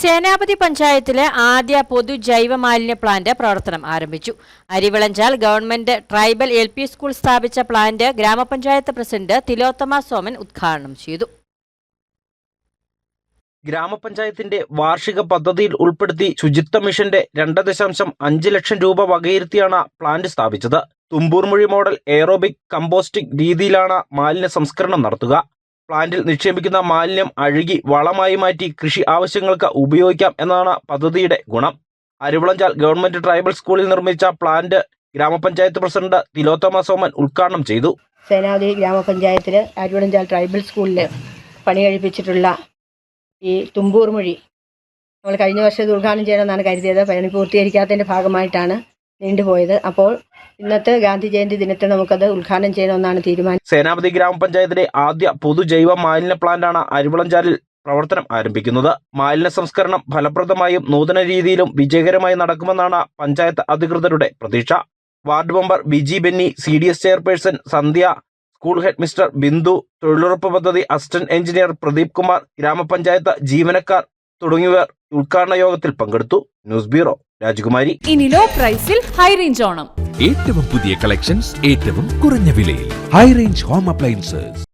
സേനാപതി പഞ്ചായത്തിലെ ആദ്യ പൊതു ജൈവമാലിന്യ പ്ലാന്റ് പ്രവർത്തനം ആരംഭിച്ചു. Arivilanjal government tribal L P school സ്ഥാപിച്ച പ്ലാന്റ് ഗ്രാമപഞ്ചായത്ത് പ്രസിഡന്റ് തിലോത്തമ സോമൻ ഉദ്ഘാടനം ചെയ്തു. ഗ്രാമപഞ്ചായത്തിന്റെ വാർഷിക പദ്ധതിയിൽ ഉൾപ്പെടുത്തി ശുചിത്വ മിഷന്റെ രണ്ട് ദശാംശം അഞ്ച് ലക്ഷം രൂപ വകയിരുത്തിയാണ് പ്ലാന്റ് സ്ഥാപിച്ചത്. തുമ്പൂർമൊഴി മോഡൽ എയറോബിക് കമ്പോസ്റ്റിംഗ് രീതിയിലാണ് മാലിന്യ സംസ്കരണം നടത്തുക. പ്ലാന്റിൽ നിക്ഷേപിക്കുന്ന മാലിന്യം അഴുകി വളമായി മാറ്റി കൃഷി ആവശ്യങ്ങൾക്ക് ഉപയോഗിക്കാം എന്നതാണ് പദ്ധതിയുടെ ഗുണം. അരുവിളഞ്ചാൽ ഗവൺമെന്റ് ട്രൈബൽ സ്കൂളിൽ നിർമ്മിച്ച പ്ലാന്റ് ഗ്രാമപഞ്ചായത്ത് പ്രസിഡന്റ് തിലോത്തമ സോമൻ ഉദ്ഘാടനം ചെയ്തു. സേനാവതി ഗ്രാമപഞ്ചായത്തിൽ അരുവിളഞ്ചാൽ ട്രൈബൽ സ്കൂളിൽ പണി കഴിപ്പിച്ചിട്ടുള്ള ഈ തുമ്പൂർ മൊഴി. നമ്മൾ കഴിഞ്ഞ വർഷം ഇത് ഉദ്ഘാടനം ചെയ്യണമെന്നാണ് കരുതിയത്. പണി പൂർത്തീകരിക്കാത്തതിന്റെ ഭാഗമായിട്ടാണ് നീണ്ടുപോയത് അപ്പോൾ ഇന്നത്തെ ഗാന്ധി ജയന്തി ദിനത്തിൽ നമുക്കത് ഉദ്ഘാടനം ചെയ്യണമെന്നാണ് തീരുമാനം. സേനാപതി ഗ്രാമപഞ്ചായത്തിലെ ആദ്യ പൊതു ജൈവ മാലിന്യ പ്ലാന്റാണ് അരുവിളഞ്ചാലിൽ പ്രവർത്തനം ആരംഭിക്കുന്നത്. മാലിന്യ സംസ്കരണം ഫലപ്രദമായും നൂതന രീതിയിലും വിജയകരമായി നടക്കുമെന്നാണ് പഞ്ചായത്ത് അധികൃതരുടെ പ്രതീക്ഷ. Ward member Biji Benny C D S chairperson Sandhya school head mister Bindu തൊഴിലുറപ്പ് പദ്ധതി അസിസ്റ്റന്റ് എഞ്ചിനീയർ പ്രദീപ് കുമാർ ഗ്രാമപഞ്ചായത്ത് ജീവനക്കാർ തുടങ്ങിയവർ ഉദ്ഘാടന യോഗത്തിൽ പങ്കെടുത്തു. ന്യൂസ് ബ്യൂറോ രാജകുമാരി. ഇനി ലോ പ്രൈസിൽ ഹൈ റേഞ്ച് ഓണം. ഏറ്റവും പുതിയ കളക്ഷൻസ് ഏറ്റവും കുറഞ്ഞ വിലയിൽ. High range home appliances